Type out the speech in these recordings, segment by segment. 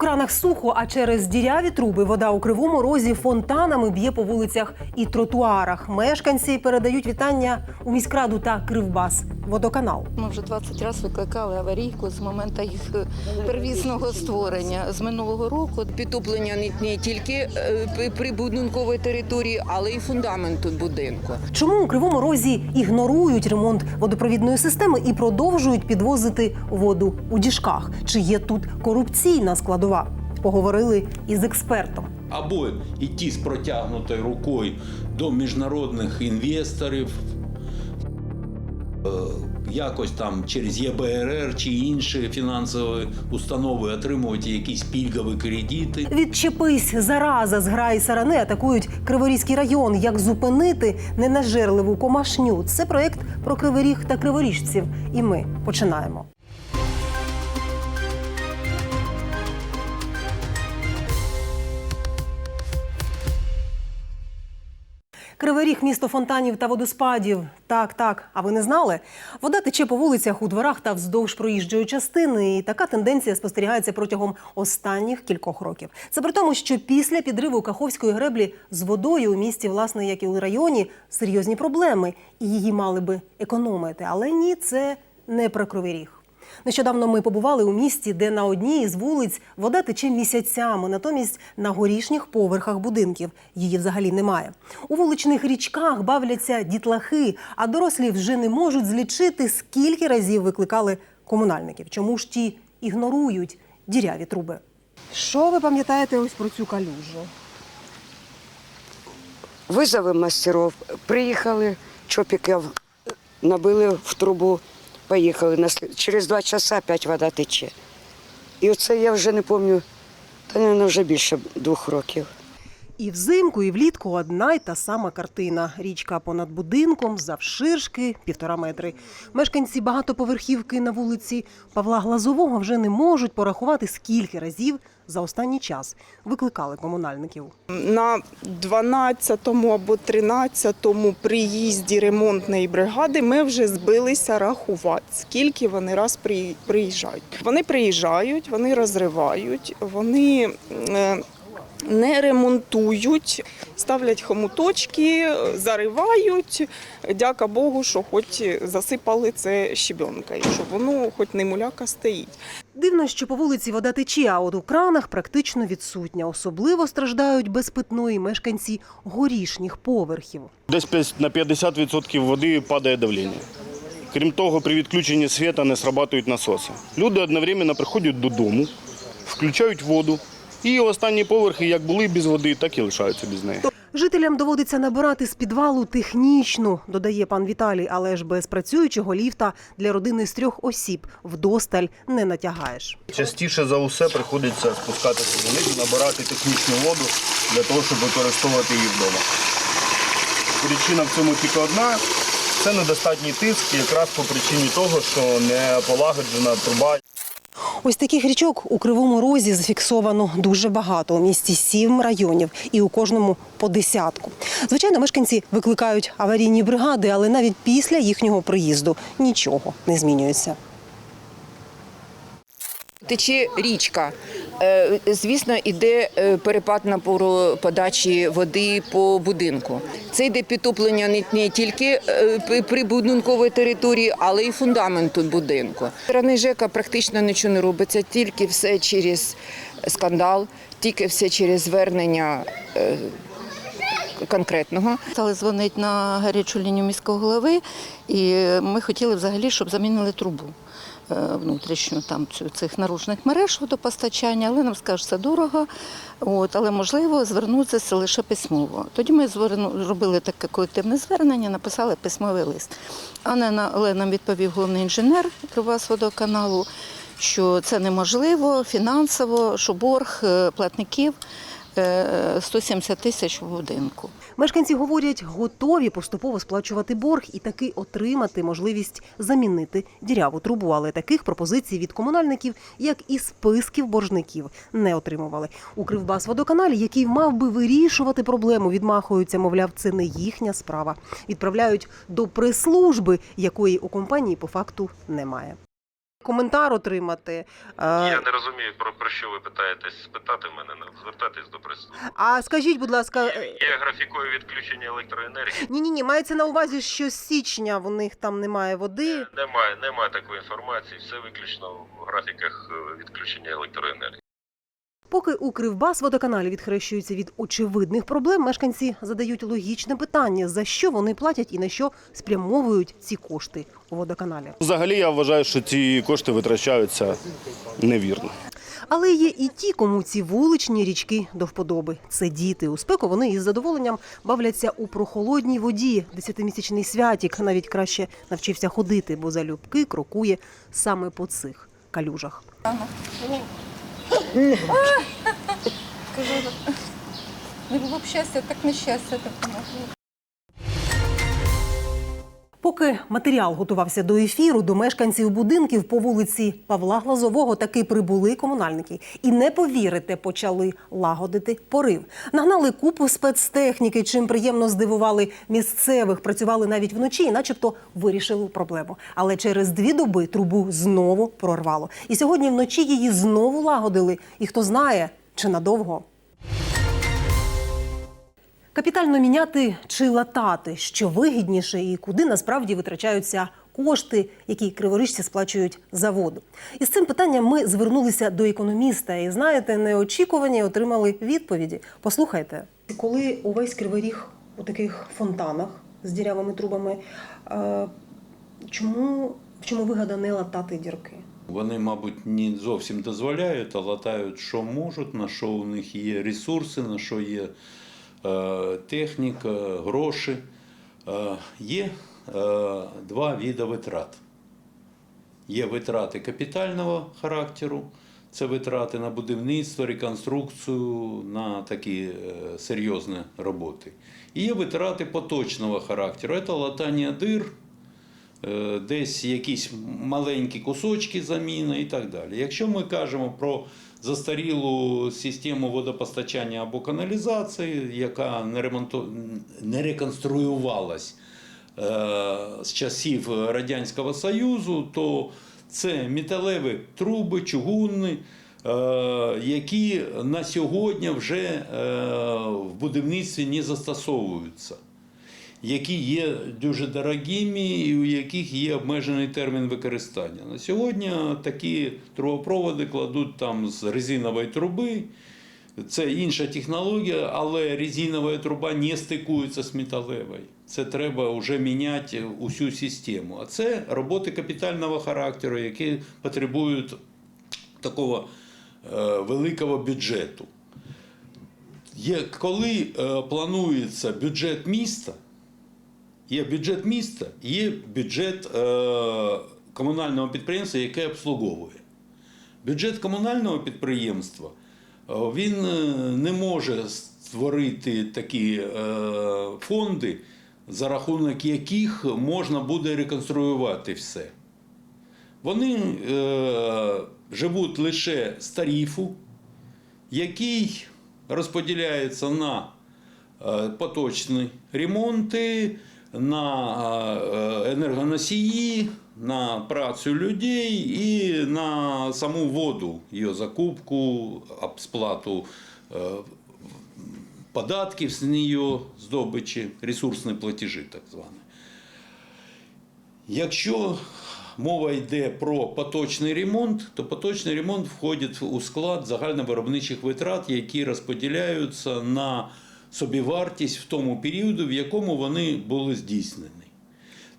кранах сухо, а через діряві труби вода у кривому розі фонтанами б'є по вулицях і тротуарах. Мешканці передають вітання у міськраду та Кривбас водоканал. Ми вже 20 разів викликали аварійку з моменту їх е, первісного створення з минулого року. Підтоплення не, не тільки е, при- прибудинкової території, але й фундаменту будинку. Чому у кривому розі ігнорують ремонт водопровідної системи і продовжують підвозити воду у діжках? Чи є тут корупційна складова? Поговорили із експертом. або йти з протягнутою рукою до міжнародних інвесторів, якось там через ЄБРР чи інші фінансові установи отримувати якісь пільгові кредити. Відчепись зараза зграї сарани атакують Криворізький район. Як зупинити ненажерливу комашню? Це проект про криворіг та криворіжців. І ми починаємо. Кривий ріг – місто фонтанів та водоспадів. Так, так. А ви не знали? Вода тече по вулицях, у дворах та вздовж проїжджої частини. І така тенденція спостерігається протягом останніх кількох років. Це при тому, що після підриву Каховської греблі з водою у місті, власне, як і у районі, серйозні проблеми, і її мали би економити. Але ні, це не про кривий ріг. Нещодавно ми побували у місті, де на одній із вулиць вода тече місяцями, натомість на горішніх поверхах будинків її взагалі немає. У вуличних річках бавляться дітлахи, а дорослі вже не можуть злічити, скільки разів викликали комунальників. Чому ж ті ігнорують діряві труби? Що ви пам'ятаєте ось про цю калюжу? Визови мастеров, приїхали, чопіків набили в трубу, поїхали. Через два часа опять вода тече. І оце я вже не пам'ятаю, та мабуть, вже більше двох років. І взимку, і влітку одна й та сама картина. Річка понад будинком, завширшки півтора метри. Мешканці багатоповерхівки на вулиці Павла Глазового вже не можуть порахувати, скільки разів за останній час викликали комунальників. На 12-му або 13-му приїзді ремонтної бригади ми вже збилися рахувати, скільки вони раз приїжджають. Вони приїжджають, вони розривають, вони е, не ремонтують, ставлять хомуточки, заривають. Дяка Богу, що хоч засипали це щебенкою, що воно хоч не муляка стоїть. Дивно, що по вулиці вода тече, а от у кранах практично відсутня. Особливо страждають без питної мешканці горішніх поверхів. Десь на 50% води падає давлення. Крім того, при відключенні світа не срабатують насоси. Люди одновременно приходять додому, включають воду, і останні поверхи як були без води, так і лишаються без неї. Жителям доводиться набирати з підвалу технічну, додає пан Віталій, але ж без працюючого ліфта для родини з трьох осіб вдосталь не натягаєш. Частіше за усе приходиться спускатися вниз, набирати технічну воду для того, щоб використовувати її вдома. Причина в цьому тільки одна це недостатній тиск, якраз по причині того, що не полагоджена труба. Ось таких річок у Кривому Розі зафіксовано дуже багато. У місті сім районів і у кожному по десятку. Звичайно, мешканці викликають аварійні бригади, але навіть після їхнього приїзду нічого не змінюється. Тече річка. Е, Звісно, йде е, перепад напору подачі води по будинку. Це йде підтоплення не, тільки е, при- прибудинкової території, але й фундаменту будинку. Сторони ЖЕКа практично нічого не робиться, тільки все через скандал, тільки все через звернення конкретного. Стали дзвонити на гарячу лінію міського голови, і ми хотіли взагалі, щоб замінили трубу внутрішню там цю- цих наружних мереж водопостачання, але нам скажуть, це дорого. От, але можливо звернутися лише письмово. Тоді ми зробили таке колективне звернення, написали письмовий лист. Але нам відповів головний інженер Кривбасводоканалу, що це неможливо фінансово, що борг е, платників е, 170 тисяч в будинку. Мешканці говорять, готові поступово сплачувати борг і таки отримати можливість замінити діряву трубу. Але таких пропозицій від комунальників, як і списків боржників, не отримували. У Кривбасводоканалі, який мав би вирішувати проблему, відмахуються, мовляв, це не їхня справа. Відправляють до прес-служби, якої у компанії по факту немає. Коментар отримати. Е, Я не розумію, про, про що ви питаєтесь спитати мене, не звертатись до прес-служби. А скажіть, будь ласка, Є графікою відключення електроенергії. ні, ні, ні, мається на увазі, що з січня в них там немає води. Немає, немає такої інформації, все виключно в графіках е, відключення електроенергії. Поки у Кривбас-водоканалі відхрещуються від очевидних проблем, мешканці задають логічне питання, за що вони платять і на що спрямовують ці кошти у водоканалі. Взагалі я вважаю, що ці кошти витрачаються невірно. Але є і ті, кому ці вуличні річки до вподоби. Це діти. У спеку вони із задоволенням бавляться у прохолодній воді. Десятимісячний святік навіть краще навчився ходити, бо залюбки крокує саме по цих калюжах. Не було б щастя, так нещастя допомогло. Поки матеріал готувався до ефіру, до мешканців будинків по вулиці Павла Глазового таки прибули комунальники. І не повірите, почали лагодити порив. Нагнали купу спецтехніки, чим приємно здивували місцевих. Працювали навіть вночі, і начебто вирішили проблему. Але через дві доби трубу знову прорвало. І сьогодні вночі її знову лагодили. І хто знає, чи надовго. Капітально міняти чи латати, що вигідніше і куди насправді витрачаються кошти, які криворіжці сплачують за воду. І з цим питанням ми звернулися до економіста. І знаєте, неочікувані отримали відповіді. Послухайте, коли увесь кривий ріг у таких фонтанах з дірявими трубами, е, чому в чому вигода не латати дірки? Вони, мабуть, не зовсім дозволяють, а латають, що можуть, на що у них є ресурси, на що є техніка, гроші. Е, є е, два види витрат. Є витрати капітального характеру, це витрати на будівництво, реконструкцію, на такі е, серйозні роботи. І є витрати поточного характеру. Це латання дир, е, десь якісь маленькі кусочки заміни і так далі. Якщо ми кажемо про застарілу систему водопостачання або каналізації, яка не, ремонту... не реконструювалась е, з часів Радянського Союзу, то це металеві труби, чугунні, е, які на сьогодні вже е, в будівництві не застосовуються які є дуже дорогими і у яких є обмежений термін використання. На сьогодні такі трубопроводи кладуть там з резинової труби. Це інша технологія, але резинова труба не стикується з металевою. Це треба вже міняти усю систему. А це роботи капітального характеру, які потребують такого е, великого бюджету. Є, коли е, планується бюджет міста, Є бюджет міста, є бюджет е, комунального підприємства, яке обслуговує. Бюджет комунального підприємства е, він е, не може створити такі е, фонди, за рахунок яких можна буде реконструювати все. Вони е, живуть лише з тарифу, який розподіляється на е, поточні ремонти, на е, енергоносії, на працю людей і на саму воду, її закупку, сплату е, податків з неї, здобичі, ресурсні платежі, так звані. Якщо мова йде про поточний ремонт, то поточний ремонт входить у склад загальновиробничих витрат, які розподіляються на собівартість в тому періоду, в якому вони були здійснені.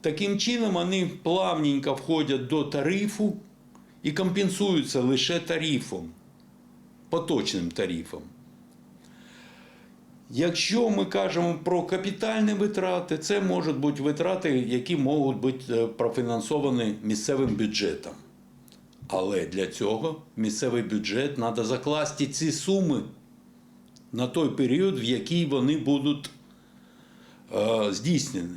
Таким чином, вони плавненько входять до тарифу і компенсуються лише тарифом, поточним тарифом. Якщо ми кажемо про капітальні витрати, це можуть бути витрати, які можуть бути е, профінансовані місцевим бюджетом. Але для цього місцевий бюджет треба закласти ці суми на той період, в який вони будуть е, здійснені.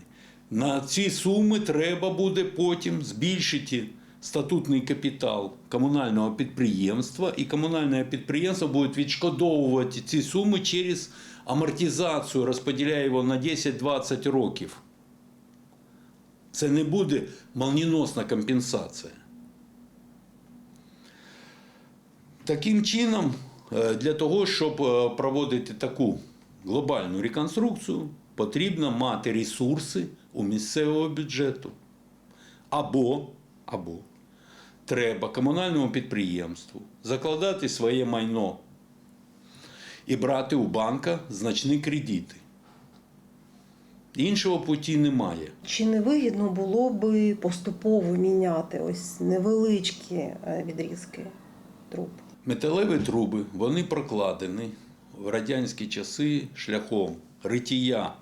На ці суми треба буде потім збільшити статутний капітал комунального підприємства, і комунальне підприємство буде відшкодовувати ці суми через амортизацію, розподіляє його на 10-20 років. Це не буде молнієносна компенсація. Таким чином, для того, щоб е, проводити таку глобальну реконструкцію, потрібно мати ресурси у місцевого бюджету. Або, або треба комунальному підприємству закладати своє майно і брати у банка значні кредити. Іншого путі немає. Чи не вигідно було би поступово міняти ось невеличкі е, відрізки труб? Металеві труби вони прокладені в радянські часи шляхом ритія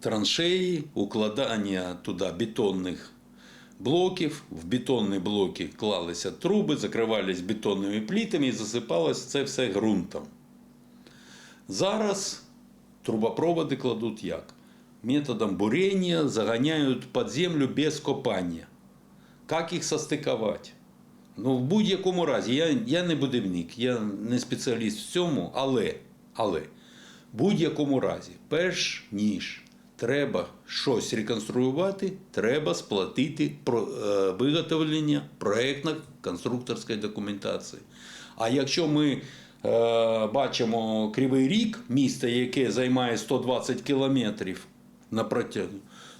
траншеї, укладання туди бетонних блоків. В бетонні блоки клалися труби, закривались бетонними плітами і засипалось це все ґрунтом. Зараз трубопроводи кладуть як? Методом бурення заганяють під землю без копання. Як їх состиковати? Ну, в будь-якому разі, я, я не будівник, я не спеціаліст в цьому, але, але в будь-якому разі, перш ніж треба щось реконструювати, треба сплатити про, е, виготовлення проєктно-конструкторської документації. А якщо ми е, бачимо Кривий Ріг, місто, яке займає 120 кілометрів на протягу,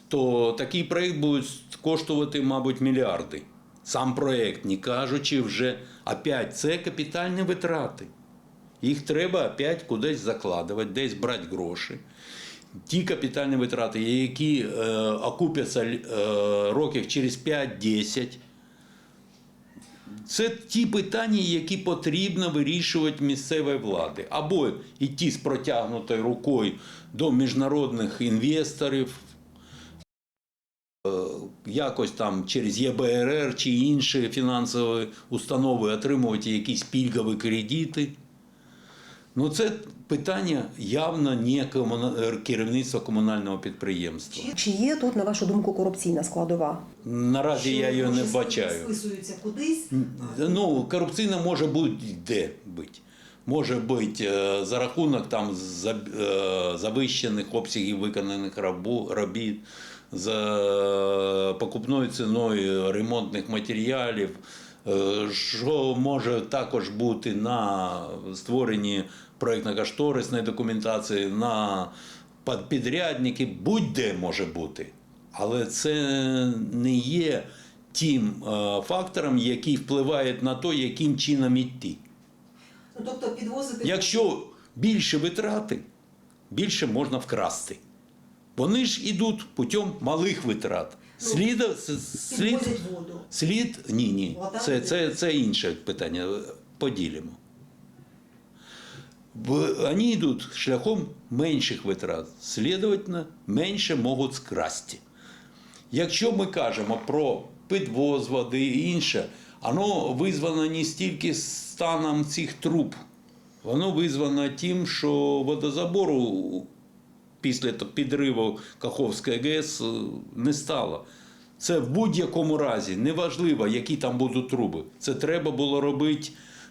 то такий проєкт буде коштувати, мабуть, мільярди. Сам проєкт, не кажучи вже, опять це капітальні витрати. Їх треба опять кудись закладувати, десь брати гроші. Ті капітальні витрати, які е, окупяться е, років через 5-10, це ті питання, які потрібно вирішувати місцевій влади. Або йти з протягнутою рукою до міжнародних інвесторів, е, якось там через ЄБРР чи інші фінансові установи отримувати якісь пільгові кредити. Ну, це питання явно не комуна- керівництва комунального підприємства. Чи є тут, на вашу думку, корупційна складова? Наразі я її не бачаю. Списуються кудись. Ну, корупційна може бути де бути. Може бути е, за рахунок там е, завищених обсягів виконаних робіт, за покупною ціною ремонтних матеріалів, е, що може також бути на створенні проєктно-кошторисної документації, на під- підрядники, будь-де може бути. Але це не є тим е, фактором, який впливає на те, яким чином йти. Ну, тобто підвозити Якщо більше витрати, більше можна вкрасти. Вони ж ідуть путем малих витрат. Слід, слід, воду. слід ні, ні. Це, це, це інше питання. Поділимо. Вони йдуть шляхом менших витрат. Слідовательно, менше можуть скрасти. Якщо ми кажемо про підвоз води і інше, воно визвано не стільки станом цих труб, воно визвано тим, що водозабору після підриву Каховської ГЕС е, не стало. Це в будь-якому разі, неважливо, які там будуть труби. Це треба було робити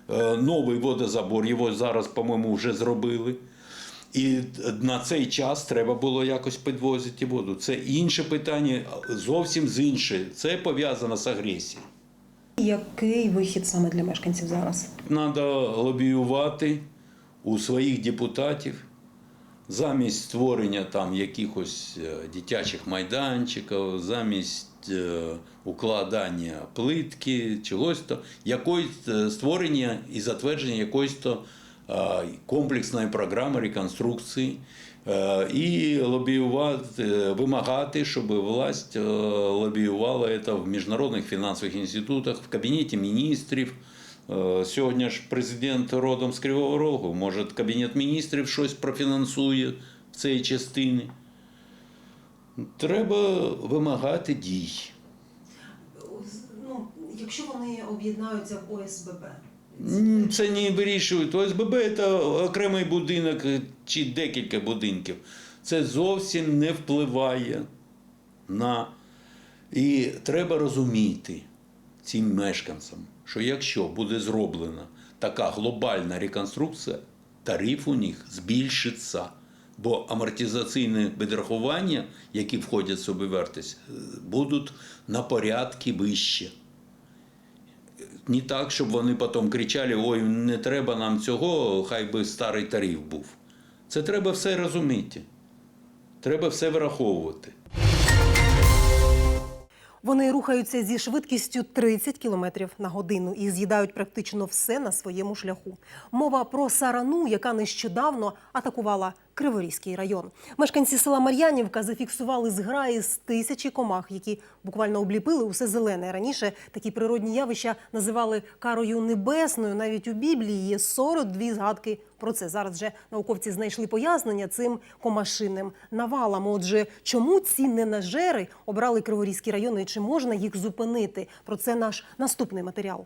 е, новий водозабор. Його зараз, по-моєму, вже зробили. І на цей час треба було якось підвозити воду. Це інше питання, зовсім з інше. Це пов'язано з агресією. Який вихід саме для мешканців зараз? Треба лобіювати у своїх депутатів замість створення там якихось е, дитячих майданчиків, замість е, укладання плитки, чогось то, якоїсь е, створення і затвердження якоїсь то комплексної програми реконструкції. І лобіювати, вимагати, щоб власть лобіювала це в міжнародних фінансових інститутах, в Кабінеті міністрів. Е, Сьогодні ж президент родом з Кривого Рогу. Може, Кабінет міністрів щось профінансує в цій частині. Треба вимагати дій. Ну, якщо вони об'єднаються в ОСББ, Це не вирішують. ОСББ це окремий будинок чи декілька будинків. Це зовсім не впливає на. І треба розуміти цим мешканцям, що якщо буде зроблена така глобальна реконструкція, тариф у них збільшиться. Бо амортизаційні відрахування, які входять в собівартість, е, будуть на порядки вище. Не так, щоб вони потім кричали: ой, не треба нам цього, хай би старий тариф був. Це треба все розуміти. Треба все враховувати. Вони рухаються зі швидкістю 30 км на годину і з'їдають практично все на своєму шляху. Мова про сарану, яка нещодавно атакувала Криворізький район. Мешканці села Мар'янівка зафіксували зграї з тисячі комах, які буквально обліпили усе зелене. Раніше такі природні явища називали карою небесною. Навіть у Біблії є 42 згадки про це. Зараз вже науковці знайшли пояснення цим комашинним навалам. Отже, чому ці ненажери обрали Криворізький район і чи можна їх зупинити? Про це наш наступний матеріал.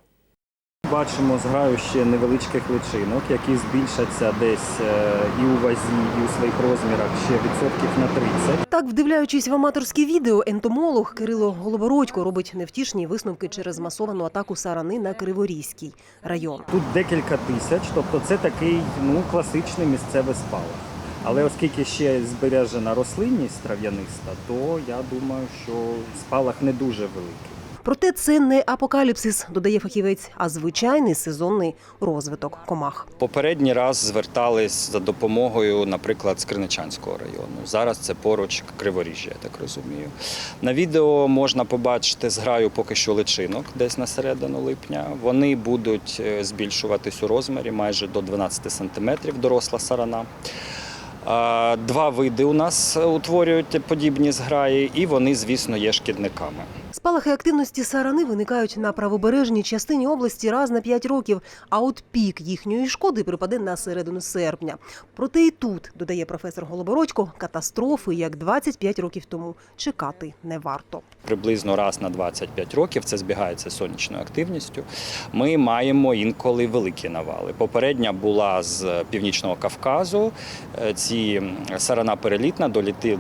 Бачимо зграю ще невеличких личинок, які збільшаться десь е, і у вазі, і у своїх розмірах ще відсотків на 30. Так, вдивляючись в аматорське відео, ентомолог Кирило Голобородько робить невтішні висновки через масовану атаку сарани на Криворізький район. Тут декілька тисяч, тобто це такий ну, класичний місцевий спалах. Але оскільки ще збережена рослинність трав'яниста, то я думаю, що спалах не дуже великий. Проте це не апокаліпсис, додає фахівець, а звичайний сезонний розвиток комах. Попередній раз звертались за допомогою, наприклад, з Криничанського району. Зараз це поруч Криворіжжя, я так розумію. На відео можна побачити зграю поки що личинок десь на середину липня. Вони будуть е, збільшуватись у розмірі майже до 12 сантиметрів, доросла сарана. Два види у нас утворюють подібні зграї, і вони, звісно, є шкідниками. Спалахи активності сарани виникають на правобережній частині області раз на 5 років, а от пік їхньої шкоди припаде на середину серпня. Проте і тут, додає професор Голобородько, катастрофи, як 25 років тому, чекати не варто. приблизно раз на 25 років, це збігається з сонячною активністю. Ми маємо інколи великі навали. Попередня була з північного Кавказу. Е, Ці сарана перелітна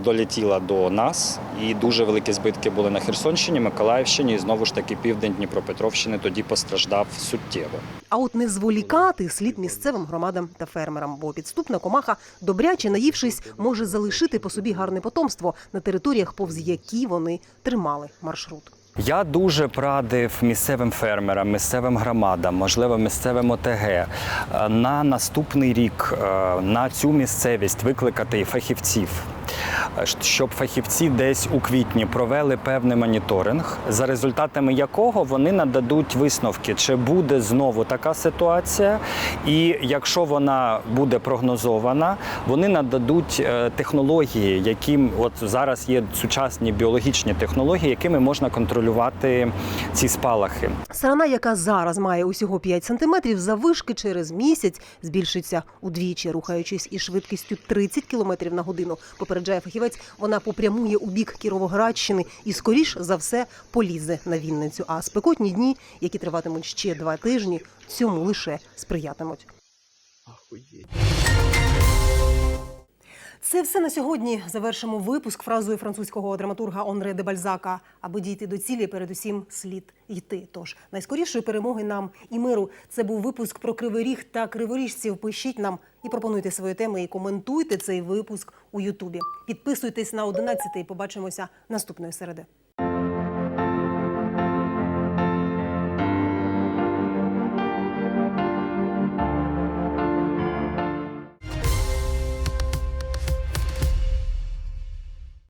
долетіла до нас, і дуже великі збитки були на Херсонщині, Миколаївщині. І знову ж таки південь Дніпропетровщини тоді постраждав суттєво. А от не зволікати слід місцевим громадам та фермерам, бо підступна комаха, добряче наївшись, може залишити по собі гарне потомство на територіях, повз які вони тримали маршрут. Я дуже б радив місцевим фермерам, місцевим громадам, можливо, місцевим ОТГ е, на наступний рік е, на цю місцевість викликати фахівців. Щоб фахівці десь у квітні провели певний моніторинг, за результатами якого вони нададуть висновки, чи буде знову така ситуація, і якщо вона буде прогнозована, вони нададуть е, технології, яким от зараз є сучасні біологічні технології, якими можна контролювати ці спалахи. Сарана, яка зараз має усього 5 сантиметрів, завишки через місяць збільшиться удвічі, рухаючись із швидкістю 30 кілометрів на годину. Попереджає фахівець, вона попрямує у бік Кіровоградщини і, скоріш за все, полізе на Вінницю. А спекотні дні, які триватимуть ще два тижні, цьому лише сприятимуть. Це все на сьогодні. Завершимо випуск фразою французького драматурга Онре де Бальзака. Аби дійти до цілі, передусім слід йти. Тож найскорішої перемоги нам і миру. Це був випуск про кривий ріг та криворіжців. Пишіть нам і пропонуйте свої теми і коментуйте цей випуск у Ютубі. Підписуйтесь на 11 і побачимося наступної середи.